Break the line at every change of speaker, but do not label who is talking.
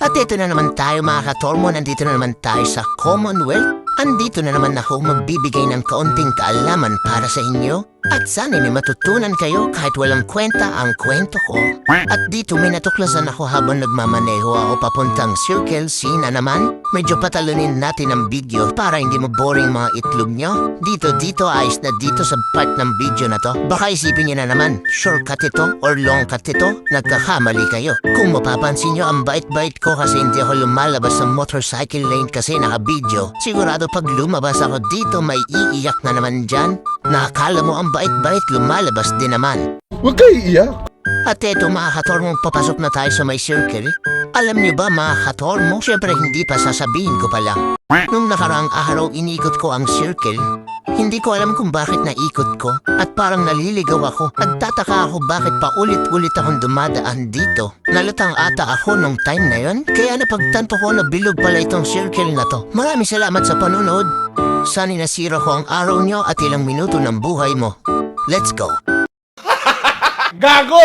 At ito na naman tayo mga katormo, nandito na naman tayo sa Commonwealth. Andito na naman ako magbibigay ng kaunting kaalaman para sa inyo. At sana may matutunan kayo kahit walang kwenta ang kwento ko. At dito may natuklasan ako habang nagmamaneho ako papuntang Circle C na naman. Medyo patalunin natin ang video para hindi mo boring mga itlog nyo. Dito, dito, ayos na dito sa part ng video na to. Baka isipin nyo na naman, shortcut ito or long cut ito, nagkakamali kayo. Kung mapapansin nyo, ang bait-bait ko kasi hindi ako lumalabas sa motorcycle lane kasi naka-video. Sigurado pag lumabas ako dito, may iiyak na naman dyan. Nakakala mo ang bait-bait lumalabas din naman.
Huwag kayo iiyak.
At eto mga katormong papasok na tayo sa may circle. Alam niyo ba mga katormo, syempre hindi pa sasabihin ko pa lang. Nung nakaraang araw inikot ko ang circle, hindi ko alam kung bakit naikot ko at parang naliligaw ako. Nagtataka ako bakit pa ulit-ulit akong dumadaan dito. Nalutang ata ako nung time na yon, kaya napagtanto ko na bilog pala itong circle na to. Maraming salamat sa panunod. Sana nasira ko ang araw nyo at ilang minuto ng buhay mo. Let's go!
Gago!